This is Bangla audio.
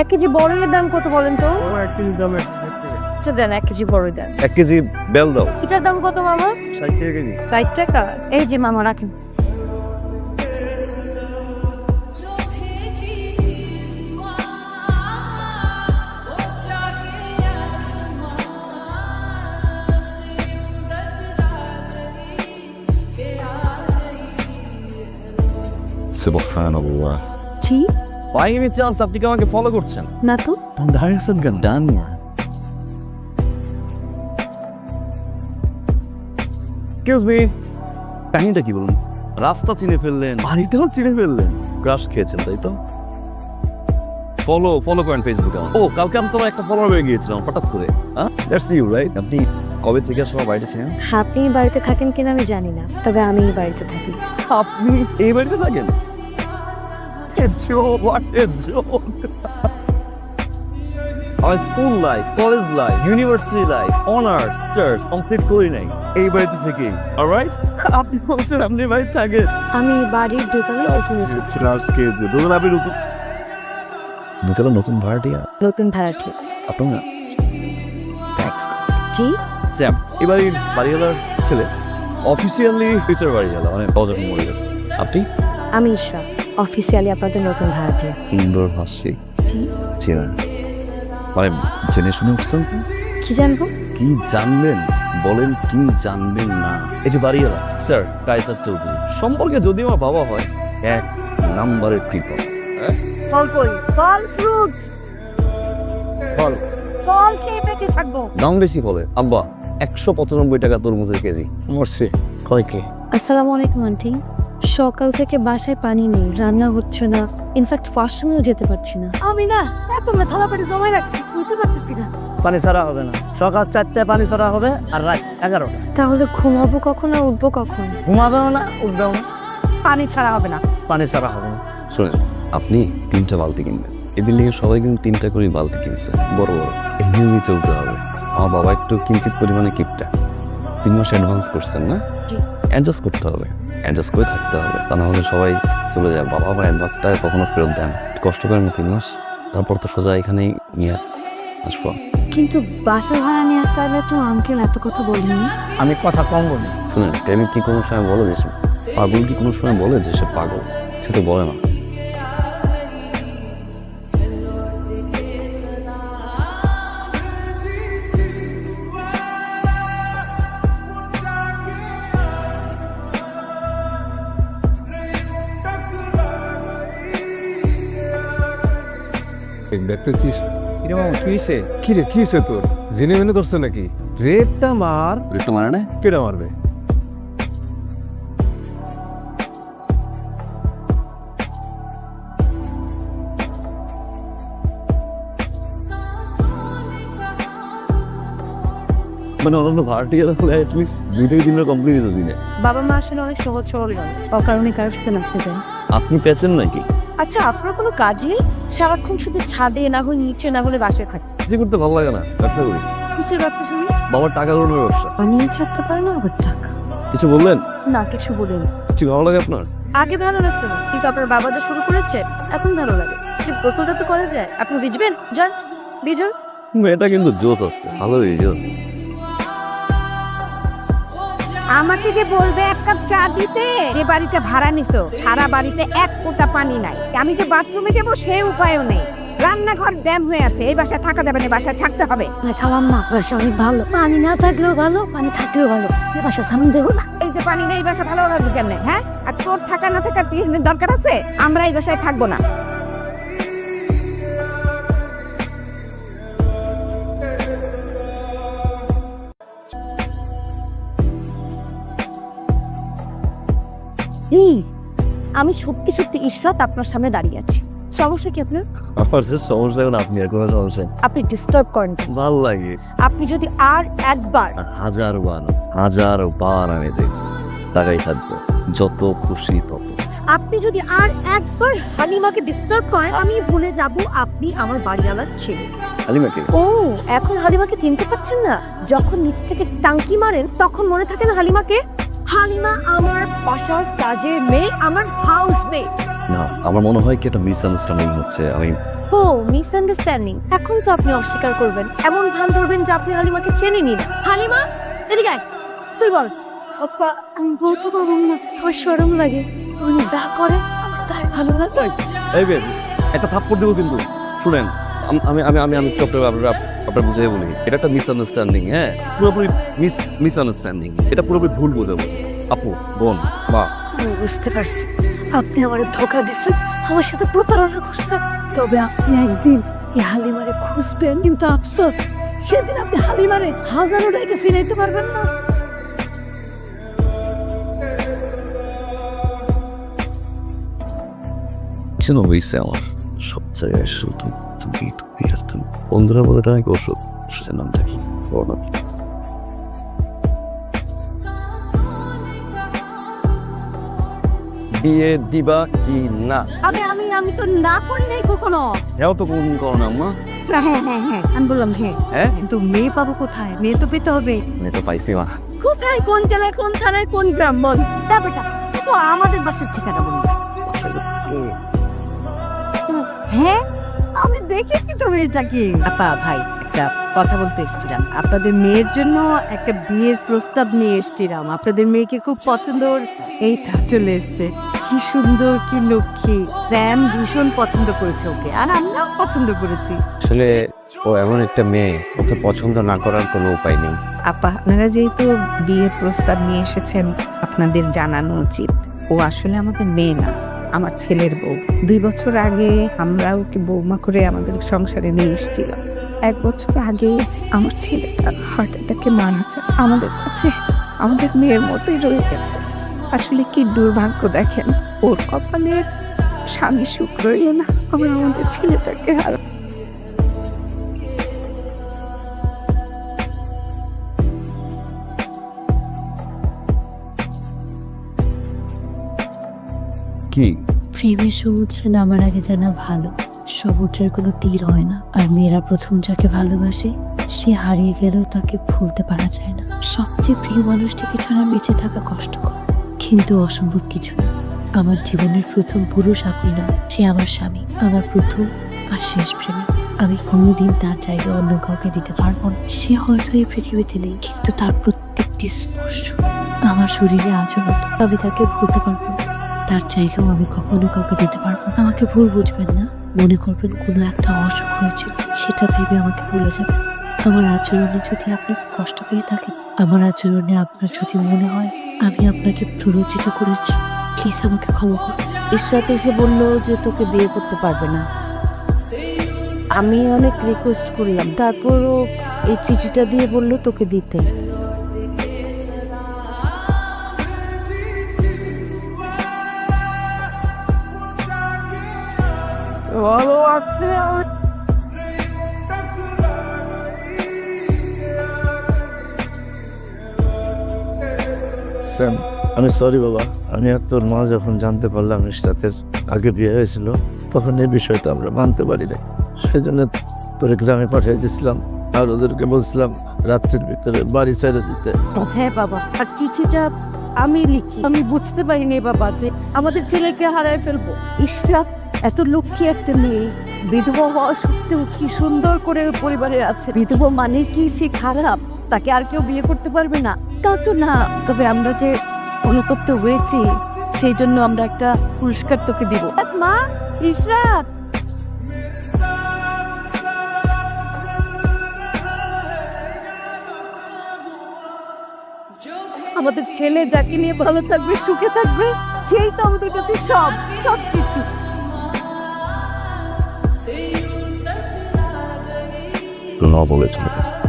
এক কেজি বড়ইয়ের দাম কত বলেন তো? ও এক কেজি দাম আচ্ছা দেন এক কেজি বড়ই দেন। এক কেজি বেল দাও। এটার দাম কত মামা? ষাট টাকা কেজি। ষাট টাকা। এই যে মামা রাখেন। সুবহানাল্লাহ জি বাই এনি চান্স আপনি কি আমাকে ফলো করছেন? না তো। দাঁড়িয়ে আছেন কেন ডান এক্সকিউজ মি কাহিনীটা কি বলুন? রাস্তা চিনে ফেললেন বাড়িটাও চিনে ফেললেন। ক্রাশ খেয়েছেন তাই তো? ফলো ফলো করেন ফেসবুকে ও কালকে আমি তোমার একটা ফলোয়ার হয়ে গিয়েছিলাম হঠাৎ করে। হ্যাঁ দ্যাটস ইউ রাইট আপনি কবে থেকে বাড়িতে ছিলেন? আপনি বাড়িতে থাকেন কিনা আমি জানি না তবে আমি এই বাড়িতে থাকি। আপনি এই বাড়িতে থাকেন? আমার school life college life university life honours church complete করি নাই। এই বাড়িতে থেকে অলরাইট আপনি বলছেন আপনি বাড়িতে থাকেন। আমি বাড়ির দোতলায় এসেছি আজকে আপনি নতুন দোতলা নতুন ভাড়াটিয়া? নতুন ভাড়াটি আপনার থ্যাঙ্কস জি? স্যাম এবারই বাড়িওয়ালার ছেলে অফিসিয়ালি ফিউচার বাড়িওয়ালা মানে বজর মরে আপনি? আমি ইশরা অফিসিয়ালি আপনাদের নতুন ভাড়াটিয়া। সুন্দর হাসি জি। চেনা মানে জেনে শুনে উঠছেন? কি জানব? কি জানবেন? বলেন কি জানবেন না? এই যে বাড়িওয়ালা স্যার কাইসার চৌধুরী সম্পর্কে যদি আমার বাবা হয় এক নাম্বারের কৃপক। ফল কই? ফল ফ্রুটস ফল। ফল খেয়ে বেঁচে থাকব। দাম বেশি ফলে। আব্বা একশো পঁচানব্বই টাকা তরমুজের কেজি। মরছে। কয়কে আসসালামু আলাইকুম আন্টি। সকাল থেকে বাসায় পানি নেই রান্না হচ্ছে না। ইনফ্যাক্ট ওয়াশরুমেও যেতে পারছি না। আমি না এত থালা পেটে জমাই রাখছি বুঝতে পারতেছি না। পানি ছাড়া হবে না। সকাল চারটায় পানি ছাড়া হবে আর রাত এগারোটা। তাহলে ঘুমাবো কখন আর উঠবো কখন? ঘুমাবেও না উঠবেও না। পানি ছাড়া হবে না। পানি ছাড়া হবে না। শোনেন আপনি তিনটা বালতি কিনবেন। এই বিল্ডিং এর সবাই কিন্তু তিনটা করে বালতি কিনছে। বড় বড়। এমনি চলতে হবে। আমার বাবা একটু কিঞ্চিত পরিমাণে কিপটা। তিন মাস অ্যাডভান্স করছেন না? জি। অ্যাডজাস্ট করতে হবে অ্যাডজাস্ট করে থাকতে হবে। তা না হলে সবাই চলে যায়। বাবা আবার অ্যাডভান্সটা কখনো ফেরত দেন একটু কষ্ট করেন না তিন মাস। তারপর তো সোজা এখানেই নিয়ে আসব। কিন্তু বাসা ভাড়া নিয়ে তাহলে তো আঙ্কেল এত কথা বলিনি আমি কথা কম বলি। শুনেন প্রেমিক কি কোনো সময় বলে যে সে পাগল কি কোনো সময় বলে যে সে পাগল? সে তো বলে না। ব্যাপারটা কি কিরে মামা কি রে কি তোর? জেনে মেনে ধরছে নাকি? রেটটা মার। একটু মানে না কেডা মারবে? মানে অন্য ভাড়াটিয়া হলে অ্যাটলিস্ট দুই থেকে তিনটা কমপ্লিট দিনে। বাবা মা আসলে অনেক সহজ সরল অকারণে কারোর সাথে নাচতে যায় আপনি পেয়েছেন নাকি? আচ্ছা আপনার কোনো কাজ নেই সারাক্ষণ শুধু ছাদে না হলে নিচে না হলে বাসায় থাকে? কি করতে ভালো লাগে না ব্যবসা করি। কিসের ব্যবসা শুনি? বাবার টাকা লোনের ব্যবসা। আমি ছাড়তে পারে না আবার টাকা। কিছু বললেন? না কিছু বলিনি। কিছু ভালো লাগে আপনার? আগে ভালো লাগতো না কিন্তু আপনার বাবা তো শুরু করেছে এখন ভালো লাগে। কিন্তু গোসলটা তো করা যায়। আপনি ভিজবেন? যান ভিজুন। এটা কিন্তু জোত আসছে ভালো জোত আমাকে যে বলবে এক কাপ চা দিতে যে বাড়িটা ভাড়া নিছো সারা বাড়িতে এক ফোঁটা পানি নাই। আমি যে বাথরুমে যাব সেই উপায়ও নেই। রান্নাঘর ড্যাম হয়ে আছে এই বাসায় থাকা যাবে না বাসায় থাকতে হবে। খাওয়াম মা বাসা অনেক ভালো। পানি না থাকলেও ভালো পানি থাকলেও ভালো। এ বাসা সামনে যাব না। এই যে পানি নেই এই বাসা ভালো লাগবে কেন হ্যাঁ? আর তোর থাকা না থাকার দরকার আছে? আমরা এই বাসায় থাকব না। আমি সত্যি সত্যি ইশরাত আপনার সামনে দাঁড়িয়ে আছি। সমস্যা কি আপনার? আমার যে সমস্যা এখন আপনি আর কোনো সমস্যা নেই। আপনি ডিস্টার্ব করেন কেন? ভালো লাগে। আপনি যদি আর একবার হাজার বার হাজার বার আমি দেখব টাকাই থাকব। যত খুশি তত। আপনি যদি আর একবার হালিমাকে ডিস্টার্ব করেন আমি ভুলে যাব আপনি আমার বাড়িওয়ালার ছেলে। আলিমাকে ও এখন হালিমাকে চিনতে পারছেন না? যখন নিচ থেকে টাঙ্কি মারেন তখন মনে থাকে না হালিমাকে? হালিমা আমার বাসার কাজের মেয়ে আমার হাউসমেট না আমার মনে হয় কি একটা মিসআন্ডারস্ট্যান্ডিং হচ্ছে আমি ও মিসআন্ডারস্ট্যান্ডিং এখন তো আপনি অস্বীকার করবেন। এমন ভান ধরবেন যে আপনি হালিমাকে চেনে নিন। হালিমা এদিকে আয়, তুই বল। আপা আমি বলতে পারব না। আমার সরম লাগে। উনি যা করে আমার তাই ভালো লাগে। এই বেব একটা থাপ্পড় দেবো কিন্তু। শুনেন আমি আমি আমি আমি একটু আপনার আপনার বলি এটা একটা মিসআন্ডারস্ট্যান্ডিং হ্যাঁ? পুরোপুরি মিস মিসআন্ডারস্ট্যান্ডিং এটা পুরোপুরি ভুল বোঝাবুঝি আপু বোন আমি বুঝতে পারছি। আপনি আমার ধোকা দিচ্ছেন আমার সাথে প্রতারণা করছেন। তবে আপনি একদিন এই হালিমারে খুঁজবেন কিন্তু আফসোস সেদিন আপনি হালিমারে হাজারো টাকা ফিরাইতে পারবেন না। কেন হয়েছে আমার সব জায়গায় শুধু তুমি তুমি আর তুমি বন্ধুরা বলে নাকি ওষুধ? ওষুধের নামটা কি বলো না। বিয়ে দিবা কি না? আমি আমি আমি তো না করলেই কখনো। হ্যাঁ তো কোন করো না আম্মা আচ্ছা, হ্যাঁ হ্যাঁ হ্যাঁ আমি বললাম হ্যাঁ। হ্যাঁ? কিন্তু মেয়ে পাবো কোথায়? মেয়ে তো পেতে হবে। আমি তো পাইছি মা। কোথায় কোন জেলায় কোন থানায় কোন গ্রাম বল তা বেটা তো আমাদের বাসার ঠিকানা বলি হ্যাঁ? আমি দেখেছি তো মেয়েটাকে আপা ভাই একটা কথা বলতে এসেছিলাম। আপনাদের মেয়ের জন্য একটা বিয়ের প্রস্তাব নিয়ে এসেছিলাম। আপনাদের মেয়েকে খুব পছন্দ ওর। এই তা চলে এসছে। কি সুন্দর কি লক্ষ্মী। স্যাম ভীষণ পছন্দ করেছে ওকে আর আমরাও পছন্দ করেছি। আসলে ও এমন একটা মেয়ে ওকে পছন্দ না করার কোনো উপায় নেই। আপা আপনারা যেহেতু বিয়ের প্রস্তাব নিয়ে এসেছেন আপনাদের জানানো উচিত। ও আসলে আমাদের মেয়ে না। আমার ছেলের বউ। দুই বছর আগে আমরা ওকে বৌমা করে আমাদের সংসারে নিয়ে এসেছিল এক বছর আগে আমার ছেলেটা হার্ট অ্যাটাকে মারা আমাদের কাছে আমাদের মেয়ের মতোই রয়ে গেছে। আসলে কি দুর্ভাগ্য দেখেন, ওর কপালে স্বামী রইল না। আমরা আমাদের ছেলেটাকে হার কি? প্রেমের সমুদ্রে নামার আগে জানা ভালো। সমুদ্রের কোনো তীর হয় না। আর মেয়েরা প্রথম যাকে ভালোবাসে, সে হারিয়ে গেলেও তাকে ভুলতে পারা যায় না। সবচেয়ে প্রিয় মানুষটিকে ছাড়া বেঁচে থাকা কষ্টকর, কিন্তু অসম্ভব কিছু আমার জীবনের প্রথম পুরুষ আপনি না সে আমার স্বামী। আমার প্রথম আর শেষ প্রেমী। আমি কোনোদিন তার জায়গায় অন্য কাউকে দিতে পারব না। সে হয়তো এই পৃথিবীতে নেই, কিন্তু তার প্রত্যেকটি স্পর্শ আমার শরীরে নতুন। আমি তাকে ভুলতে পারব না। তার জায়গাও আমি কখনো কাউকে দিতে পারব না। আমাকে ভুল বুঝবেন না। মনে করবেন কোনো একটা অসুখ হয়েছে, সেটা ভেবে আমাকে ভুলে যাবেন। আমার আচরণে যদি আপনি কষ্ট পেয়ে থাকেন, আমার আচরণে আপনার যদি মনে হয়, আমি আপনাকে প্ররোচিত করেছি। প্লিজ আমাকে ক্ষমা করুন। ঈশ্বর এসে বলল যে তোকে বিয়ে করতে পারবে না। আমি অনেক রিকোয়েস্ট করলাম। তারপরও এই চিঠিটা দিয়ে বলল তোকে দিতে। ভালো আছে স্যাম আমি সরি বাবা। আমি আর তোর মা যখন জানতে পারলাম ইশরাতের আগে বিয়ে হয়েছিল তখন এই বিষয়টা আমরা মানতে পারি না সেই জন্য তোর গ্রামে পাঠিয়ে দিয়েছিলাম আর ওদেরকে বলছিলাম রাত্রির ভিতরে বাড়ি ছেড়ে দিতে। হ্যাঁ বাবা আর চিঠিটা আমি লিখি। আমি বুঝতে পারিনি বাবা যে আমাদের ছেলেকে হারায় ফেলব। ইশরাত এত লক্ষ্মী একটা মেয়ে বিধবা হওয়া সত্ত্বেও কি সুন্দর করে পরিবারে আছে। বিধবা মানে কি সে খারাপ? তাকে আর কেউ বিয়ে করতে পারবে না। তা তো না তবে আমরা যে অনুতপ্ত হয়েছি সেই জন্য আমরা একটা পুরস্কার তোকে দিব। মা ইশরাত আমাদের ছেলে যাকে নিয়ে ভালো থাকবে সুখে থাকবে সেই তো আমাদের কাছে সব সব কিছু ন বলে চলে গেছে